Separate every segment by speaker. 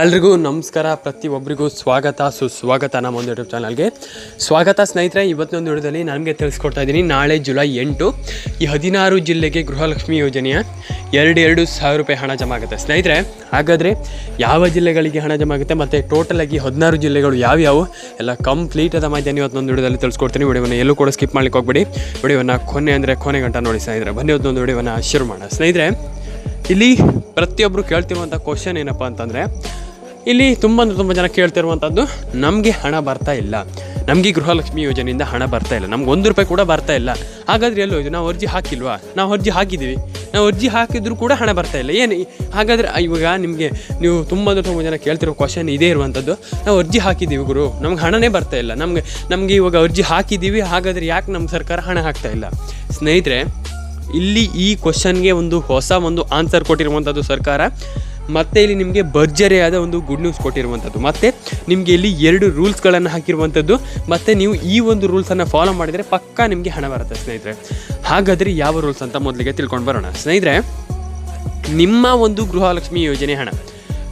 Speaker 1: ಎಲ್ರಿಗೂ ನಮಸ್ಕಾರ. ಪ್ರತಿಯೊಬ್ಬರಿಗೂ ಸ್ವಾಗತ. ಸುಸ್ವಾಗತ ನಮ್ಮ ಒಂದು ಯೂಟ್ಯೂಬ್ ಚಾನಲ್ಗೆ. ಸ್ವಾಗತ ಸ್ನೇಹಿತರೆ ಇವತ್ತಿನೊಂದು ವಿಡಿಯೋದಲ್ಲಿ ನನಗೆ ತಿಳಿಸ್ಕೊಡ್ತಾ ಇದ್ದೀನಿ. ನಾಳೆ ಜುಲೈ ಎಂಟು, ಈ ಹದಿನಾರು ಜಿಲ್ಲೆಗೆ ಗೃಹಲಕ್ಷ್ಮಿ ಯೋಜನೆಯ ಎರಡು ಎರಡು ಸಾವಿರ ರೂಪಾಯಿ ಹಣ ಜಮಾ ಆಗುತ್ತೆ. ಸ್ನೇಹಿತರೆ, ಹಾಗಾದರೆ ಯಾವ ಜಿಲ್ಲೆಗಳಿಗೆ ಹಣ ಜಮಾ ಆಗುತ್ತೆ ಮತ್ತು ಟೋಟಲಾಗಿ ಹದಿನಾರು ಜಿಲ್ಲೆಗಳು ಯಾವ್ಯಾವು? ಎಲ್ಲ ಕಂಪ್ಲೀಟ್ ಆದ ಮಾಹಿತಿಯನ್ನು ಇವತ್ತೊಂದು ವಿಡಿಯೋದಲ್ಲಿ ತಿಳಿಸ್ಕೊಡ್ತೀನಿ. ವಿಡಿಯೋವನ್ನು ಎಲ್ಲೂ ಕೂಡ ಸ್ಕಿಪ್ ಮಾಡ್ಲಿಕ್ಕೆ ಹೋಗ್ಬೇಡಿ. ವಿಡಿಯೋವನ್ನು ಕೊನೆ ಅಂದರೆ ಕೊನೆ ಗಂಟ ನೋಡಿ ಸ್ನೇಹಿತರೆ. ಬನ್ನಿ ಇವತ್ತೊಂದು ವಿಡಿಯೋವನ್ನು ಶುರು ಮಾಡೋಣ. ಸ್ನೇಹಿತರೆ ಇಲ್ಲಿ ಪ್ರತಿಯೊಬ್ಬರು ಕೇಳ್ತಿರುವಂಥ ಕ್ವಶನ್ ಏನಪ್ಪ ಅಂತಂದರೆ, ಇಲ್ಲಿ ತುಂಬ ಅಂದರೆ ತುಂಬ ಜನ ಕೇಳ್ತಿರುವಂಥದ್ದು ನಮಗೆ ಹಣ ಬರ್ತಾ ಇಲ್ಲ. ನಮಗೆ ಗೃಹಲಕ್ಷ್ಮಿ ಯೋಜನೆಯಿಂದ ಹಣ ಬರ್ತಾ ಇಲ್ಲ. ನಮ್ಗೆ ಒಂದು ರೂಪಾಯಿ ಕೂಡ ಬರ್ತಾ ಇಲ್ಲ. ಹಾಗಾದರೆ ಎಲ್ಲೋ ಇದು ನಾವು ಅರ್ಜಿ ಹಾಕಿಲ್ವಾ? ನಾವು ಅರ್ಜಿ ಹಾಕಿದ್ದೀವಿ. ನಾವು ಅರ್ಜಿ ಹಾಕಿದ್ರು ಕೂಡ ಹಣ ಬರ್ತಾ ಇಲ್ಲ. ಏನು ಹಾಗಾದರೆ ಇವಾಗ ನಿಮಗೆ ನೀವು ತುಂಬ ಅಂದರೆ ತುಂಬ ಜನ ಕೇಳ್ತಿರೋ ಕ್ವಶನ್ ಇದೇ ಇರುವಂಥದ್ದು ನಾವು ಅರ್ಜಿ ಹಾಕಿದ್ದೀವಿ ಗುರು. ನಮ್ಗೆ ಹಣನೇ ಬರ್ತಾ ಇಲ್ಲ. ನಮಗೆ ನಮಗೆ ಇವಾಗ ಅರ್ಜಿ ಹಾಕಿದ್ದೀವಿ. ಹಾಗಾದರೆ ಯಾಕೆ ನಮ್ಮ ಸರ್ಕಾರ ಹಣ ಹಾಕ್ತಾ ಇಲ್ಲ? ಸ್ನೇಹಿತರೆ ಇಲ್ಲಿ ಈ ಕ್ವಶನ್ಗೆ ಒಂದು ಹೊಸ ಒಂದು ಆನ್ಸರ್ ಕೊಟ್ಟಿರುವಂಥದ್ದು ಸರ್ಕಾರ. ಮತ್ತು ಇಲ್ಲಿ ನಿಮಗೆ ಭರ್ಜರಿಯಾದ ಒಂದು ಗುಡ್ ನ್ಯೂಸ್ ಕೊಟ್ಟಿರುವಂಥದ್ದು ಮತ್ತು ನಿಮಗೆ ಇಲ್ಲಿ ಎರಡು ರೂಲ್ಸ್ಗಳನ್ನು ಹಾಕಿರುವಂಥದ್ದು ಮತ್ತು ನೀವು ಈ ಒಂದು ರೂಲ್ಸನ್ನು ಫಾಲೋ ಮಾಡಿದರೆ ಪಕ್ಕಾ ನಿಮಗೆ ಹಣ ಬರುತ್ತೆ ಸ್ನೇಹಿತರೆ. ಹಾಗಾದರೆ ಯಾವ ರೂಲ್ಸ್ ಅಂತ ಮೊದಲಿಗೆ ತಿಳ್ಕೊಂಡು ಬರೋಣ. ಸ್ನೇಹಿತರೆ, ನಿಮ್ಮ ಒಂದು ಗೃಹಲಕ್ಷ್ಮಿ ಯೋಜನೆ ಹಣ.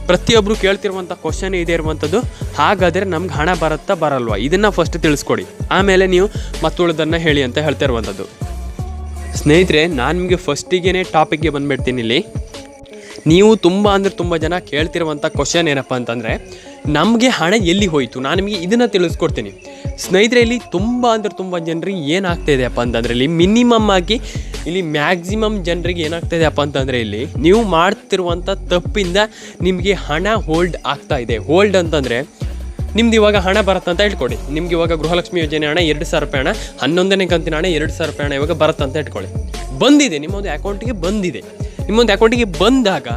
Speaker 1: ಪ್ರತಿಯೊಬ್ಬರು ಕೇಳ್ತಿರುವಂಥ ಕ್ವಶನ್ ಇದೇ ಇರುವಂಥದ್ದು ಹಾಗಾದರೆ ನಮ್ಗೆ ಹಣ ಬರುತ್ತಾ ಬರಲ್ವಾ? ಇದನ್ನು ಫಸ್ಟ್ ತಿಳಿಸ್ಕೊಡಿ. ಆಮೇಲೆ ನೀವು ಮತ್ತೊಳದನ್ನು ಹೇಳಿ ಅಂತ ಹೇಳ್ತಾ ಇರುವಂಥದ್ದು ಸ್ನೇಹಿತರೆ, ನಾನು ನಿಮಗೆ ಫಸ್ಟಿಗೆ ಟಾಪಿಕ್ಗೆ ಬಂದುಬಿಡ್ತೀನಿ ಇಲ್ಲಿ. ನೀವು ತುಂಬ ಅಂದರೆ ತುಂಬ ಜನ ಕೇಳ್ತಿರುವಂಥ ಕ್ವಶನ್ ಏನಪ್ಪ ಅಂತಂದರೆ, ನಮಗೆ ಹಣ ಎಲ್ಲಿ ಹೋಯಿತು? ನಾನು ನಿಮಗೆ ಇದನ್ನು ತಿಳಿಸ್ಕೊಡ್ತೀನಿ. ಸ್ನೇಹಿತರೆ, ಇಲ್ಲಿ ತುಂಬ ಅಂದರೆ ತುಂಬ ಜನರಿಗೆ ಏನಾಗ್ತಾ ಇದೆಯಪ್ಪ ಅಂತಂದರೆ, ಇಲ್ಲಿ ಮಿನಿಮಮ್ ಆಗಿ ಇಲ್ಲಿ ಮ್ಯಾಕ್ಸಿಮಮ್ ಜನರಿಗೆ ಏನಾಗ್ತಾ ಇದೆಯಪ್ಪ ಅಂತಂದರೆ, ಇಲ್ಲಿ ನೀವು ಮಾಡ್ತಿರುವಂಥ ತಪ್ಪಿಂದ ನಿಮಗೆ ಹಣ ಹೋಲ್ಡ್ ಆಗ್ತಾ ಇದೆ. ಹೋಲ್ಡ್ ಅಂತಂದರೆ ನಿಮ್ದು ಇವಾಗ ಹಣ ಬರುತ್ತೆ ಅಂತ ಇಟ್ಕೊಳ್ಳಿ ನಿಮ್ಗೆ ಇವಾಗ ಗೃಹಲಕ್ಷ್ಮಿ ಯೋಜನೆ ಹಣ ಎರಡು ಸಾವಿರ ರೂಪಾಯಿ ಹಣ, ಹನ್ನೊಂದನೇ ಕಂತಿನ ಹಣ ಎರಡು ಸಾವಿರ ರೂಪಾಯಿ ಹಣ ಇವಾಗ ಬರುತ್ತಂತ ಇಟ್ಕೊಳ್ಳಿ ಬಂದಿದೆ, ನಿಮ್ಮೊಂದು ಅಕೌಂಟಿಗೆ ಬಂದಿದೆ. ನಿಮ್ಮೊಂದು ಅಕೌಂಟಿಗೆ ಬಂದಾಗ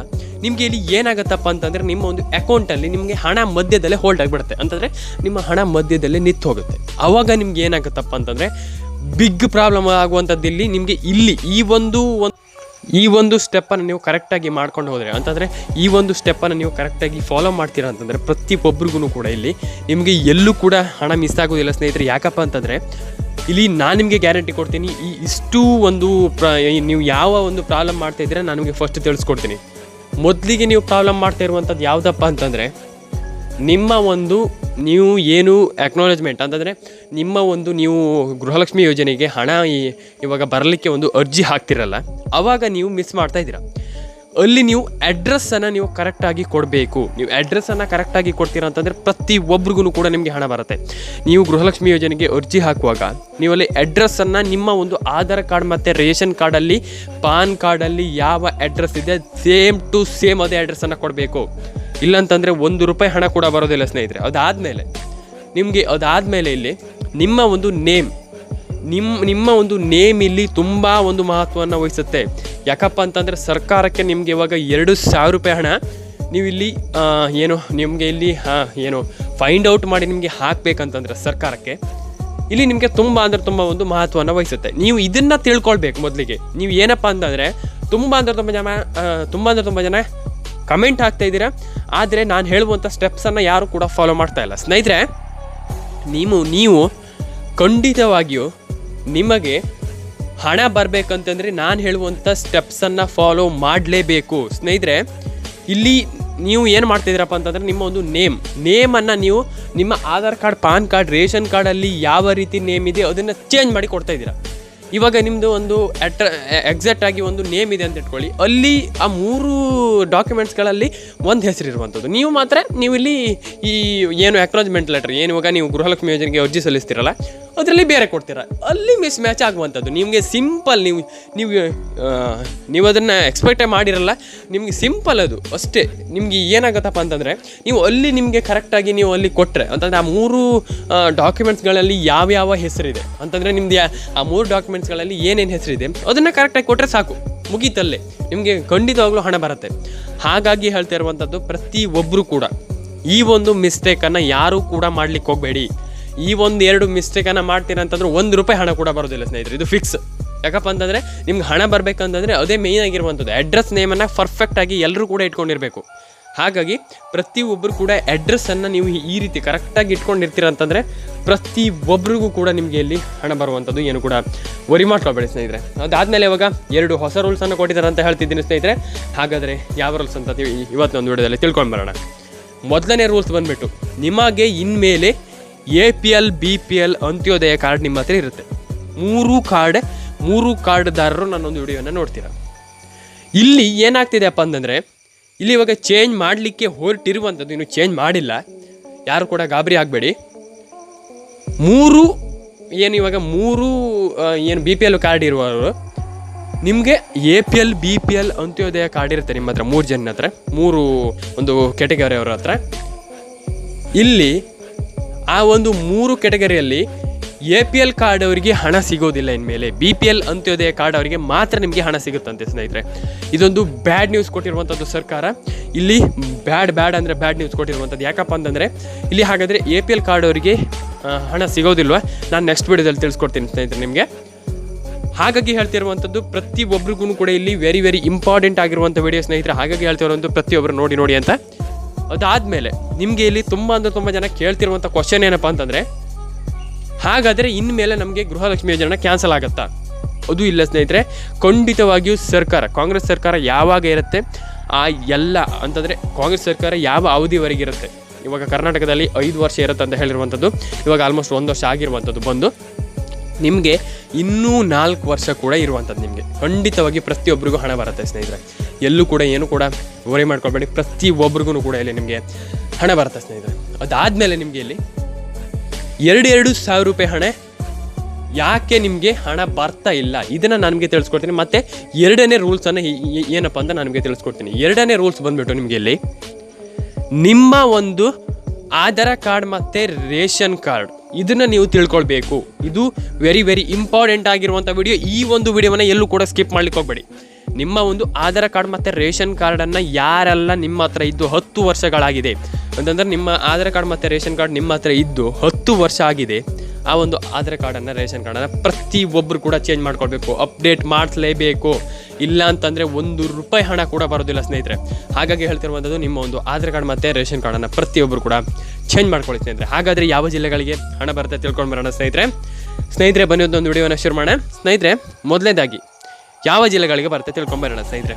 Speaker 1: ನಿಮಗೆ ಇಲ್ಲಿ ಏನಾಗುತ್ತಪ್ಪ ಅಂತಂದರೆ ನಿಮ್ಮ ಒಂದು ಅಕೌಂಟಲ್ಲಿ ನಿಮಗೆ ಹಣ ಮಧ್ಯದಲ್ಲೇ ಹೋಲ್ಡ್ ಆಗಿಬಿಡುತ್ತೆ. ಅಂತಂದರೆ ನಿಮ್ಮ ಹಣ ಮಧ್ಯದಲ್ಲೇ ನಿಂತು ಹೋಗುತ್ತೆ. ಆವಾಗ ನಿಮ್ಗೆ ಏನಾಗುತ್ತಪ್ಪ ಅಂತಂದರೆ ಬಿಗ್ ಪ್ರಾಬ್ಲಮ್ ಆಗುವಂಥದ್ದು ಇಲ್ಲಿ ನಿಮಗೆ ಇಲ್ಲಿ ಈ ಒಂದು ಈ ಒಂದು ಸ್ಟೆಪ್ಪನ್ನು ನೀವು ಕರೆಕ್ಟಾಗಿ ಮಾಡ್ಕೊಂಡು ಹೋದರೆ ಅಂತಂದರೆ, ಈ ಒಂದು ಸ್ಟೆಪ್ಪನ್ನು ನೀವು ಕರೆಕ್ಟಾಗಿ ಫಾಲೋ ಮಾಡ್ತೀರಾ ಅಂತಂದರೆ ಪ್ರತಿಯೊಬ್ಬರಿಗೂ ಕೂಡ ಇಲ್ಲಿ ನಿಮಗೆ ಎಲ್ಲೂ ಕೂಡ ಹಣ ಮಿಸ್ ಆಗೋದಿಲ್ಲ ಸ್ನೇಹಿತರೆ. ಯಾಕಪ್ಪ ಅಂತಂದರೆ, ಇಲ್ಲಿ ನಾನು ನಿಮಗೆ ಗ್ಯಾರಂಟಿ ಕೊಡ್ತೀನಿ, ಈ ಇಷ್ಟು ಒಂದು ಪ್ರ ನೀವು ಯಾವ ಒಂದು ಪ್ರಾಬ್ಲಮ್ ಮಾಡ್ತಾ ಇದ್ದೀರಾ, ನಾನು ನಿಮಗೆ ಫಸ್ಟ್ ತಿಳಿಸ್ಕೊಡ್ತೀನಿ. ಮೊದಲಿಗೆ ನೀವು ಪ್ರಾಬ್ಲಮ್ ಮಾಡ್ತಾ ಇರುವಂಥದ್ದು ಯಾವುದಪ್ಪ ಅಂತಂದರೆ ನಿಮ್ಮ ಒಂದು ನೀವು ಏನು ಅಕ್ನಾಲೇಜ್ಮೆಂಟ್ ಅಂತಂದರೆ ನಿಮ್ಮ ಒಂದು ನೀವು ಗೃಹಲಕ್ಷ್ಮಿ ಯೋಜನೆಗೆ ಹಣ ಇವಾಗ ಬರಲಿಕ್ಕೆ ಒಂದು ಅರ್ಜಿ ಹಾಕ್ತಿರಲ್ಲ ಆವಾಗ ನೀವು ಮಿಸ್ ಮಾಡ್ತಾ ಇದ್ದೀರಾ. ಅಲ್ಲಿ ನೀವು ಅಡ್ರೆಸ್ಸನ್ನು ನೀವು ಕರೆಕ್ಟಾಗಿ ಕೊಡಬೇಕು. ನೀವು ಅಡ್ರೆಸ್ಸನ್ನು ಕರೆಕ್ಟಾಗಿ ಕೊಡ್ತೀರಾ ಅಂತಂದರೆ ಪ್ರತಿ ಒಬ್ರಿಗೂ ಕೂಡ ನಿಮಗೆ ಹಣ ಬರುತ್ತೆ. ನೀವು ಗೃಹಲಕ್ಷ್ಮಿ ಯೋಜನೆಗೆ ಅರ್ಜಿ ಹಾಕುವಾಗ ನೀವಲ್ಲಿ ಅಡ್ರೆಸ್ಸನ್ನು ನಿಮ್ಮ ಒಂದು ಆಧಾರ್ ಕಾರ್ಡ್ ಮತ್ತು ರೇಷನ್ ಕಾರ್ಡಲ್ಲಿ ಪಾನ್ ಕಾರ್ಡಲ್ಲಿ ಯಾವ ಅಡ್ರೆಸ್ ಇದೆ, ಸೇಮ್ ಟು ಸೇಮ್ ಅದೇ ಅಡ್ರೆಸ್ಸನ್ನು ಕೊಡಬೇಕು. ಇಲ್ಲಂತಂದರೆ ಒಂದು ರೂಪಾಯಿ ಹಣ ಕೂಡ ಬರೋದಿಲ್ಲ ಸ್ನೇಹಿತರೆ. ಅದಾದಮೇಲೆ ನಿಮಗೆ ಅದಾದಮೇಲೆ ಇಲ್ಲಿ ನಿಮ್ಮ ಒಂದು ನೇಮ್ ನಿಮ್ಮ ನಿಮ್ಮ ಒಂದು ನೇಮ್ ಇಲ್ಲಿ ತುಂಬ ಒಂದು ಮಹತ್ವವನ್ನು ವಹಿಸುತ್ತೆ. ಯಾಕಪ್ಪ ಅಂತಂದರೆ ಸರ್ಕಾರಕ್ಕೆ ನಿಮಗೆ ಇವಾಗ ಎರಡು ಸಾವಿರ ರೂಪಾಯಿ ಹಣ ನೀವು ಇಲ್ಲಿ ಏನು, ನಿಮಗೆ ಇಲ್ಲಿ ಹಾಂ ಏನು ಫೈಂಡ್ ಔಟ್ ಮಾಡಿ ನಿಮಗೆ ಹಾಕಬೇಕಂತಂದ್ರೆ ಸರ್ಕಾರಕ್ಕೆ ಇಲ್ಲಿ ನಿಮಗೆ ತುಂಬ ಅಂದರೆ ತುಂಬ ಒಂದು ಮಹತ್ವವನ್ನು ವಹಿಸುತ್ತೆ. ನೀವು ಇದನ್ನು ತಿಳ್ಕೊಳ್ಬೇಕು ಮೊದಲಿಗೆ. ನೀವು ಏನಪ್ಪ ಅಂತಂದರೆ ತುಂಬ ಅಂದರೆ ತುಂಬ ಜನ ತುಂಬ ಅಂದರೆ ತುಂಬ ಜನ ಕಮೆಂಟ್ ಹಾಕ್ತಾ ಇದ್ದೀರಾ? ಆದರೆ ನಾನು ಹೇಳುವಂಥ ಸ್ಟೆಪ್ಸನ್ನು ಯಾರು ಕೂಡ ಫಾಲೋ ಮಾಡ್ತಾ ಇಲ್ಲ. ಸ್ನೇಹಿತರೆ, ನೀವು ನೀವು ಖಂಡಿತವಾಗಿಯೂ ನಿಮಗೆ ಹಣ ಬರಬೇಕಂತಂದರೆ ನಾನು ಹೇಳುವಂಥ ಸ್ಟೆಪ್ಸನ್ನು ಫಾಲೋ ಮಾಡಲೇಬೇಕು. ಸ್ನೇಹಿತರೆ, ಇಲ್ಲಿ ನೀವು ಏನು ಮಾಡ್ತಿದ್ದೀರಪ್ಪ ಅಂತಂದರೆ ನಿಮ್ಮ ಒಂದು ನೇಮ್ ನೇಮನ್ನು ನೀವು ನಿಮ್ಮ Aadhaar card, PAN card, ration ಕಾರ್ಡಲ್ಲಿ ಯಾವ ರೀತಿ ನೇಮ್ ಇದೆ ಅದನ್ನು ಚೇಂಜ್ ಮಾಡಿ ಕೊಡ್ತಾ ಇದ್ದೀರಾ. ಇವಾಗ ನಿಮ್ಮದು ಒಂದು ಅಟ್ರ ಎಕ್ಸಾಕ್ಟ್ ಆಗಿ ಒಂದು ನೇಮ್ ಇದೆ ಅಂತ ಇಟ್ಕೊಳ್ಳಿ. ಅಲ್ಲಿ ಆ ಮೂರು ಡಾಕ್ಯುಮೆಂಟ್ಸ್ಗಳಲ್ಲಿ ಒಂದು ಹೆಸರು ಇರುವಂಥದ್ದು ನೀವು ಮಾತ್ರ ನೀವು ಇಲ್ಲಿ ಈ ಏನು ಅಕ್ನಾಲಜ್ಮೆಂಟ್ ಲೆಟರ್ ಏನು ಇವಾಗ ನೀವು ಗೃಹಲಕ್ಷ್ಮಿ ಯೋಜನೆಗೆ ಅರ್ಜಿ ಸಲ್ಲಿಸ್ತೀರಲ್ಲ, ಅದರಲ್ಲಿ ಬೇರೆ ಕೊಡ್ತೀರ. ಅಲ್ಲಿ ಮಿಸ್ ಮ್ಯಾಚ್ ಆಗುವಂಥದ್ದು. ನಿಮಗೆ ಸಿಂಪಲ್ ನೀವು ನೀವು ನೀವು ಅದನ್ನು ಎಕ್ಸ್ಪೆಕ್ಟೇ ಮಾಡಿರಲ್ಲ, ನಿಮಗೆ ಸಿಂಪಲ್ ಅದು. ಅಷ್ಟೇ. ನಿಮಗೆ ಏನಾಗುತ್ತಪ್ಪ ಅಂತಂದರೆ, ನೀವು ಅಲ್ಲಿ ನಿಮಗೆ ಕರೆಕ್ಟಾಗಿ ನೀವು ಅಲ್ಲಿ ಕೊಟ್ಟರೆ ಅಂತಂದರೆ ಆ ಮೂರು ಡಾಕ್ಯುಮೆಂಟ್ಸ್ಗಳಲ್ಲಿ ಯಾವ್ಯಾವ ಹೆಸರಿದೆ? ಅಂತಂದರೆ ನಿಮ್ದು ಆ ಮೂರು ಡಾಕ್ಯುಮೆಂಟ್ಸ್ಗಳಲ್ಲಿ ಏನೇನು ಹೆಸರಿದೆ, ಅದನ್ನು ಕರೆಕ್ಟಾಗಿ ಕೊಟ್ಟರೆ ಸಾಕು. ಮುಗೀತಲ್ಲೇ. ನಿಮಗೆ ಖಂಡಿತವಾಗ್ಲೂ ಹಣ ಬರುತ್ತೆ. ಹಾಗಾಗಿ ಹೇಳ್ತಾ ಇರುವಂಥದ್ದು ಪ್ರತಿ ಒಬ್ಬರು ಕೂಡ ಈ ಒಂದು ಮಿಸ್ಟೇಕನ್ನು ಯಾರೂ ಕೂಡ ಮಾಡ್ಲಿಕ್ಕೆ ಹೋಗಬೇಡಿ. ಈ ಒಂದು ಎರಡು ಮಿಸ್ಟೇಕನ್ನು ಮಾಡ್ತೀರ ಅಂತಂದ್ರೆ ಒಂದು ರೂಪಾಯಿ ಹಣ ಕೂಡ ಬರೋದಿಲ್ಲ ಸ್ನೇಹಿತರೆ, ಇದು ಫಿಕ್ಸ್ ಯಾಕಪ್ಪ ಅಂತಂದರೆ ನಿಮ್ಗೆ ಹಣ ಬರಬೇಕಂತಂದರೆ ಅದೇ ಮೇಯ್ನ್ ಆಗಿರುವಂಥದ್ದು. ಅಡ್ರೆಸ್ ನೇಮನ್ನು ಪರ್ಫೆಕ್ಟಾಗಿ ಎಲ್ಲರೂ ಕೂಡ ಇಟ್ಕೊಂಡಿರಬೇಕು. ಹಾಗಾಗಿ ಪ್ರತಿಯೊಬ್ಬರು ಕೂಡ ಅಡ್ರೆಸ್ಸನ್ನು ನೀವು ಈ ರೀತಿ ಕರೆಕ್ಟಾಗಿ ಇಟ್ಕೊಂಡಿರ್ತೀರ ಅಂತಂದರೆ ಪ್ರತಿ ಒಬ್ರಿಗೂ ಕೂಡ ನಿಮಗೆ ಇಲ್ಲಿ ಹಣ ಬರುವಂಥದ್ದು ಏನು ಕೂಡ ವರಿ ಮಾಡ್ಕೊಳ್ಬೇಡಿ ಸ್ನೇಹಿತರೆ. ಅದಾದಮೇಲೆ ಇವಾಗ ಎರಡು ಹೊಸ ರೂಲ್ಸನ್ನು ಕೊಟ್ಟಿದ್ದಾರೆ ಅಂತ ಹೇಳ್ತಿದ್ದೀನಿ ಸ್ನೇಹಿತರೆ. ಹಾಗಾದರೆ ಯಾವ ರೂಲ್ಸ್ ಅಂತ ಇವತ್ತಿನ ಒಂದು ವಿಡಿಯೋದಲ್ಲಿ ತಿಳ್ಕೊಂಡು ಬರೋಣ ಮೊದಲನೇ ರೂಲ್ಸ್ ಬಂದುಬಿಟ್ಟು ನಿಮಗೆ ಇನ್ಮೇಲೆ A P L B P L Antyodaya card ನಿಮ್ಮ ಹತ್ರ ಇರುತ್ತೆ. ಮೂರು ಕಾರ್ಡ್ ಮೂರು ಕಾರ್ಡ್ದಾರರು ನನ್ನೊಂದು ವಿಡಿಯೋನ ನೋಡ್ತೀರಾ. ಇಲ್ಲಿ ಏನಾಗ್ತಿದೆಯಪ್ಪ ಅಂತಂದರೆ ಇಲ್ಲಿ ಇವಾಗ ಚೇಂಜ್ ಮಾಡಲಿಕ್ಕೆ ಹೊರಟಿರುವಂಥದ್ದು ಇನ್ನು ಚೇಂಜ್ ಮಾಡಿಲ್ಲ. ಯಾರು ಕೂಡ ಗಾಬರಿ ಆಗಬೇಡಿ. ಮೂರು, ಏನು ಇವಾಗ ಮೂರು ಏನು ಬಿ ಪಿ ಎಲ್ ಕಾರ್ಡ್ ಇರುವವರು, ನಿಮಗೆ A P L B P L Antyodaya card ಇರುತ್ತೆ ನಿಮ್ಮ ಹತ್ರ, ಮೂರು ಜನ ಹತ್ರ, ಮೂರು ಒಂದು ಕೆಟಗರಿ ಅವರ ಹತ್ರ. ಇಲ್ಲಿ ಆ ಒಂದು ಮೂರು ಕೆಟಗರಿಯಲ್ಲಿ ಎ ಪಿ ಎಲ್ ಕಾರ್ಡ್ ಅವರಿಗೆ ಹಣ ಸಿಗೋದಿಲ್ಲ ಇನ್ಮೇಲೆ. B P L Antyodaya card ಅವರಿಗೆ ಮಾತ್ರ ನಿಮಗೆ ಹಣ ಸಿಗುತ್ತಂತೆ ಸ್ನೇಹಿತರೆ. ಇದೊಂದು ಬ್ಯಾಡ್ ನ್ಯೂಸ್ ಕೊಟ್ಟಿರುವಂಥದ್ದು ಸರ್ಕಾರ. ಇಲ್ಲಿ ಬ್ಯಾಡ್ ಬ್ಯಾಡ್ ಅಂದರೆ ಬ್ಯಾಡ್ ನ್ಯೂಸ್ ಕೊಟ್ಟಿರುವಂಥದ್ದು ಯಾಕಪ್ಪ ಅಂತಂದರೆ, ಇಲ್ಲಿ ಹಾಗಾದರೆ ಎ ಪಿ ಎಲ್ ಕಾರ್ಡ್ ಅವರಿಗೆ ಹಣ ಸಿಗೋದಿಲ್ವ? ನಾನು ನೆಕ್ಸ್ಟ್ ವಿಡಿಯೋದಲ್ಲಿ ತಿಳಿಸ್ಕೊಡ್ತೀನಿ ಸ್ನೇಹಿತರೆ ನಿಮಗೆ. ಹಾಗಾಗಿ ಹೇಳ್ತಿರುವಂಥದ್ದು ಪ್ರತಿಯೊಬ್ಬರಿಗೂ ಕೂಡ ಇಲ್ಲಿ ವೆರಿ ವೆರಿ ಇಂಪಾರ್ಟೆಂಟ್ ಆಗಿರುವಂಥ ವಿಡಿಯೋ ಸ್ನೇಹಿತರೆ. ಹಾಗಾಗಿ ಹೇಳ್ತಿರುವಂಥ ಪ್ರತಿಯೊಬ್ಬರು ನೋಡಿ ನೋಡಿ ಅಂತ. ಅದಾದಮೇಲೆ ನಿಮಗೆ ಇಲ್ಲಿ ತುಂಬ ಅಂದರೆ ತುಂಬ ಜನ ಕೇಳ್ತಿರುವಂಥ ಕ್ವಶನ್ ಏನಪ್ಪ ಅಂತಂದರೆ ಹಾಗಾದರೆ ಇನ್ಮೇಲೆ ನಮಗೆ ಗೃಹಲಕ್ಷ್ಮಿ ಯೋಜನೆ ಕ್ಯಾನ್ಸಲ್ ಆಗುತ್ತಾ? ಅದು ಇಲ್ಲ ಸ್ನೇಹಿತರೆ, ಖಂಡಿತವಾಗಿಯೂ ಸರ್ಕಾರ, ಕಾಂಗ್ರೆಸ್ ಸರ್ಕಾರ ಯಾವಾಗ ಇರುತ್ತೆ? ಆ ಎಲ್ಲ, ಅಂತಂದರೆ ಕಾಂಗ್ರೆಸ್ ಸರ್ಕಾರ ಯಾವ ಅವಧಿವರೆಗೆ ಇರುತ್ತೆ? ಇವಾಗ ಕರ್ನಾಟಕದಲ್ಲಿ ಐದು ವರ್ಷ ಇರುತ್ತೆ ಅಂತ ಹೇಳಿರುವಂಥದ್ದು. ಇವಾಗ ಆಲ್ಮೋಸ್ಟ್ ಒಂದು ವರ್ಷ ಆಗಿರುವಂಥದ್ದು ಬಂದು. ನಿಮಗೆ ಇನ್ನೂ ನಾಲ್ಕು ವರ್ಷ ಕೂಡ ಇರುವಂಥದ್ದು ನಿಮಗೆ. ಖಂಡಿತವಾಗಿ ಪ್ರತಿಯೊಬ್ಬರಿಗೂ ಹಣ ಬರುತ್ತೆ ಸ್ನೇಹಿತರೆ. ಎಲ್ಲೂ ಕೂಡ, ಏನು ಕೂಡ ವರಿ ಮಾಡ್ಕೊಳ್ಬೇಡಿ ಪ್ರತಿ ಒಬ್ರಿಗೂ ಕೂಡ ಇಲ್ಲಿ ನಿಮಗೆ ಹಣ ಬರುತ್ತೆ ಸ್ನೇಹಿತರೆ. ಅದಾದಮೇಲೆ ನಿಮಗೆ ಇಲ್ಲಿ ಎರಡು ಎರಡು ಸಾವಿರ ರೂಪಾಯಿ ಹಣ. ಯಾಕೆ ನಿಮಗೆ ಹಣ ಬರ್ತಾ ಇಲ್ಲ? ಇದನ್ನು ನನಗೆ ತಿಳಿಸ್ಕೊಡ್ತೀನಿ. ಮತ್ತು ಎರಡನೇ ರೂಲ್ಸನ್ನು ಏನಪ್ಪ ಅಂತ ನನಗೆ ತಿಳಿಸ್ಕೊಡ್ತೀನಿ. ಎರಡನೇ ರೂಲ್ಸ್ ಬಂದುಬಿಟ್ಟು ನಿಮಗೆ ಇಲ್ಲಿ. ನಿಮ್ಮ ಒಂದು ಆಧಾರ್ ಕಾರ್ಡ್ ಮತ್ತು ರೇಷನ್ ಕಾರ್ಡ್. ಇದನ್ನು ನೀವು ತಿಳ್ಕೊಳ್ಬೇಕು. ಇದು ವೆರಿ ವೆರಿ ಇಂಪಾರ್ಟೆಂಟ್ ಆಗಿರುವಂಥ ವಿಡಿಯೋ ಈ ಒಂದು ವಿಡಿಯೋವನ್ನು ಎಲ್ಲೂ ಕೂಡ ಸ್ಕಿಪ್ ಮಾಡ್ಲಿಕ್ಕೆ ಹೋಗಬೇಡಿ. ನಿಮ್ಮ ಒಂದು ಆಧಾರ್ ಕಾರ್ಡ್ ಮತ್ತು ರೇಷನ್ ಕಾರ್ಡನ್ನು ಯಾರೆಲ್ಲ ನಿಮ್ಮ ಹತ್ರ ಇದ್ದು ಹತ್ತು ವರ್ಷಗಳಾಗಿದೆ. ಅಂತಂದ್ರೆ ನಿಮ್ಮ ಆಧಾರ್ ಕಾರ್ಡ್ ಮತ್ತು ರೇಷನ್ ಕಾರ್ಡ್ ನಿಮ್ಮ ಹತ್ರ ಇದ್ದು ಹತ್ತು ವರ್ಷ ಆಗಿದೆ. ಆ ಒಂದು ಆಧಾರ್ ಕಾರ್ಡನ್ನು ರೇಷನ್ ಕಾರ್ಡನ್ನು ಪ್ರತಿ ಒಬ್ಬರು ಕೂಡ ಚೇಂಜ್ ಮಾಡ್ಕೊಳ್ಬೇಕು ಅಪ್ಡೇಟ್ ಮಾಡಿಸ್ಲೇಬೇಕು. ಇಲ್ಲ ಅಂತಂದರೆ ಒಂದು ರೂಪಾಯಿ ಹಣ ಕೂಡ ಬರೋದಿಲ್ಲ ಸ್ನೇಹಿತರೆ. ಹಾಗಾಗಿ ಹೇಳ್ತಿರುವಂಥದ್ದು ನಿಮ್ಮ ಒಂದು ಆಧಾರ್ ಕಾರ್ಡ್ ಮತ್ತು ರೇಷನ್ ಕಾರ್ಡನ್ನು ಪ್ರತಿಯೊಬ್ಬರು ಕೂಡ ಚೇಂಜ್ ಮಾಡ್ಕೊಳ್ಳಿ ಸ್ನೇಹಿತರೆ. ಹಾಗಾದರೆ ಯಾವ ಜಿಲ್ಲೆಗಳಿಗೆ ಹಣ ಬರುತ್ತೆ ತಿಳ್ಕೊಂಡು ಬರೋಣ ಸ್ನೇಹಿತರೆ. ಸ್ನೇಹಿತರೆ, ಬನ್ನಿ ಒಂದು ವಿಡಿಯೋನ ಶುರು ಮಾಡೋಣ. ಸ್ನೇಹಿತರೆ, ಮೊದಲನೇದಾಗಿ ಯಾವ ಜಿಲ್ಲೆಗಳಿಗೆ ಬರುತ್ತೆ ತಿಳ್ಕೊಂಬರೋಣ ಸ್ನೇಹಿತರೆ.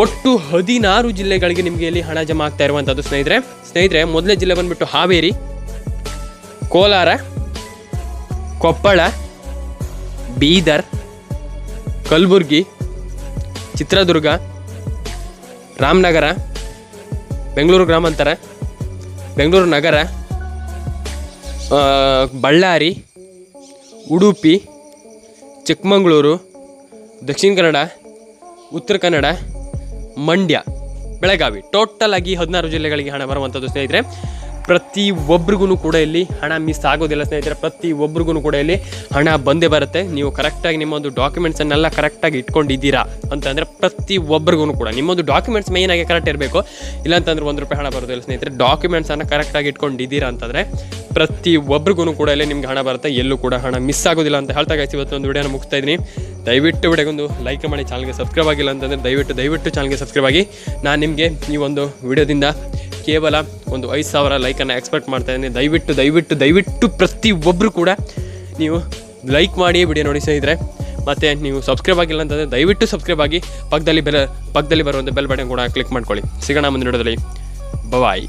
Speaker 1: ಒಟ್ಟು ಹದಿನಾರು ಜಿಲ್ಲೆಗಳಿಗೆ ನಿಮಗೆ ಇಲ್ಲಿ ಹಣ ಜಮಾ ಆಗ್ತಾ ಇರುವಂಥದ್ದು ಸ್ನೇಹಿತರೆ. ಸ್ನೇಹಿತರೆ, ಮೊದಲೇ ಜಿಲ್ಲೆ ಬಂದ್ಬಿಟ್ಟು ಹಾವೇರಿ ಕೋಲಾರ, ಕೊಪ್ಪಳ, ಬೀದರ್, ಕಲಬುರ್ಗಿ, ಚಿತ್ರದುರ್ಗ, ರಾಮನಗರ, ಬೆಂಗಳೂರು ಗ್ರಾಮಾಂತರ, ಬೆಂಗಳೂರು ನಗರ ಬಳ್ಳಾರಿ, ಉಡುಪಿ, ಚಿಕ್ಕಮಗಳೂರು, ದಕ್ಷಿಣ ಕನ್ನಡ, ಉತ್ತರ ಕನ್ನಡ, ಮಂಡ್ಯ, ಬೆಳಗಾವಿ. ಟೋಟಲ್ ಆಗಿ ಹದಿನಾರು ಜಿಲ್ಲೆಗಳಿಗೆ ಹಣ ಬರುವಂಥದ್ದು ಸ್ನೇಹಿತರೆ. ಪ್ರತಿ ಒಬ್ರಿಗೂ ಕೂಡ ಇಲ್ಲಿ ಹಣ ಮಿಸ್ ಆಗೋದಿಲ್ಲ ಸ್ನೇಹಿತರೆ ಪ್ರತಿ ಒಬ್ರಿಗೂ ಕೂಡ ಇಲ್ಲಿ ಹಣ ಬಂದೇ ಬರುತ್ತೆ. ನೀವು ಕರೆಕ್ಟಾಗಿ ನಿಮ್ಮೊಂದು ಡಾಕ್ಯುಮೆಂಟ್ಸನ್ನೆಲ್ಲ ಕರೆಕ್ಟಾಗಿ ಇಟ್ಕೊಂಡಿದ್ದೀರಾ ಅಂತಂದರೆ ಪ್ರತಿ ಒಬ್ರಿಗೂ ಕೂಡ. ನಿಮ್ಮೊಂದು ಡಾಕ್ಯುಮೆಂಟ್ಸ್ ಮೇಯ್ನಾಗಿ ಕರೆಕ್ಟ್ ಇರಬೇಕು. ಇಲ್ಲಾಂತಂದ್ರೆ ಒಂದು ರೂಪಾಯಿ ಹಣ ಬರೋದಿಲ್ಲ ಸ್ನೇಹಿತರೆ. ಡಾಕ್ಯುಮೆಂಟ್ಸನ್ನು ಕರೆಕ್ಟಾಗಿ ಇಟ್ಕೊಂಡಿದ್ದೀರಾ ಅಂತಂದರೆ ಪ್ರತಿ ಒಬ್ರಿಗೂ ಕೂಡ ಇಲ್ಲಿ ನಿಮ್ಗೆ ಹಣ ಬರುತ್ತೆ. ಎಲ್ಲೂ ಕೂಡ ಹಣ ಮಿಸ್ ಆಗೋದಿಲ್ಲ ಅಂತ ಹೇಳ್ತಾ ಇವತ್ತು ಒಂದು ವಿಡಿಯೋನ ಮುಗಿಸ್ತಾ ಇದ್ದೀನಿ. ದಯವಿಟ್ಟು ವಿಡಿಯೋಗೊಂದು ಲೈಕ್ ಮಾಡಿ ಚಾನಲ್ಗೆ ಸಬ್ಸ್ಕ್ರೈಬ್ ಆಗಿಲ್ಲ ಅಂತಂದರೆ ದಯವಿಟ್ಟು ದಯವಿಟ್ಟು ಚಾನಲ್ಗೆ ಸಬ್ಸ್ಕ್ರೈಬ್ ಆಗಿ. ನಾನು ನಿಮಗೆ ಈ ಒಂದು ವಿಡಿಯೋದಿಂದ ಕೇವಲ ಒಂದು ಐದು ಸಾವಿರ ಲೈಕನ್ನು ಎಕ್ಸ್ಪೆಕ್ಟ್ ಮಾಡ್ತಾ ಇದ್ದೀನಿ. ದಯವಿಟ್ಟು ದಯವಿಟ್ಟು ದಯವಿಟ್ಟು ಪ್ರತಿಯೊಬ್ಬರು ಕೂಡ ನೀವು ಲೈಕ್ ಮಾಡಿ ವಿಡಿಯೋ ನೋಡಿ ಸ್ನೇಹಿತರೆ. ಮತ್ತು ನೀವು ಸಬ್ಸ್ಕ್ರೈಬ್ ಆಗಿಲ್ಲ ಅಂತಂದರೆ ದಯವಿಟ್ಟು ಸಬ್ಸ್ಕ್ರೈಬ್ ಆಗಿ ಪಕ್ಕದಲ್ಲಿ ಬೆಲ್, ಪಕ್ಕದಲ್ಲಿ ಬರುವಂಥ ಬೆಲ್ ಬಟನ್ ಕೂಡ ಕ್ಲಿಕ್ ಮಾಡ್ಕೊಳ್ಳಿ. ಸಿಗೋಣ ಮುಂದಿನ ವಿಡಿಯೋದಲ್ಲಿ. ಬಾಯ್